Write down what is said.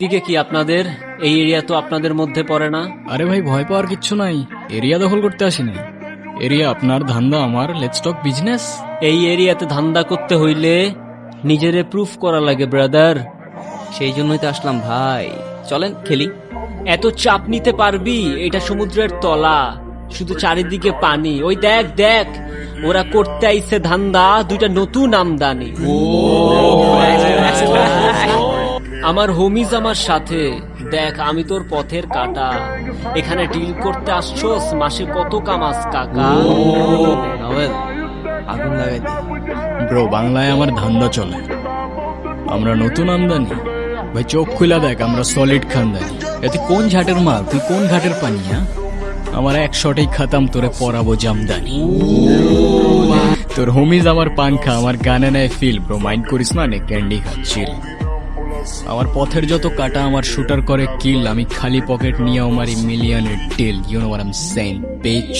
দিকে কি আপনাদের? এই এরিয়া তো আপনাদের মধ্যে পড়ে না? আরে ভাই ভয় পাওয়ার কিচ্ছু নাই। এরিয়া দখল করতে আসিনি। এরিয়া আপনার ধান্দা আমার লেটস টক বিজনেস এই এরিয়াতে ধান্দা করতে হইলে নিজেরে প্রুফ করা লাগে ব্রাদার সেই জন্যই তো আসলাম ভাই। চলেন খেলি। এত চাপ নিতে পারবি? এটা সমুদ্রের তলা। শুধু চারিদিকে পানি। ওই দেখ দেখ। ওরা করতে আইছে ধান্দা দুইটা নতুন আমদানি। আমার হোমিজ আমার সাথে দেখ আমি তোর পথের কাটা। এখানে ডিল করতে আসছোস মাসে কত কামাস কাকা? আগুন লাগাই দি। ব্রো বাংলায় আমার ধান্দা চলে। আমরা নতুন আমদানি। ভাই চোখ খুলা দেখ আমরা সলিড খানদানি। এতে কোন ঝাটের মাল? তুই কোন ঘাটের পানি হ্যাঁ? আমার এক শটেই খাতাম তোরে পরাবো জামদানি তোর হোমিজ আমার পাংখা আমার গানে নেয় ফিল ব্রো মাইন্ড করিস না নে ক্যান্ডি খাচ্ছিল আমার পথের যত কাটা, আমার শুটার করে কিল, আমি খালি পকেট নিয়ে আমার মিলিয়নের ডেল ইউ নো আর এম সেইং পেচ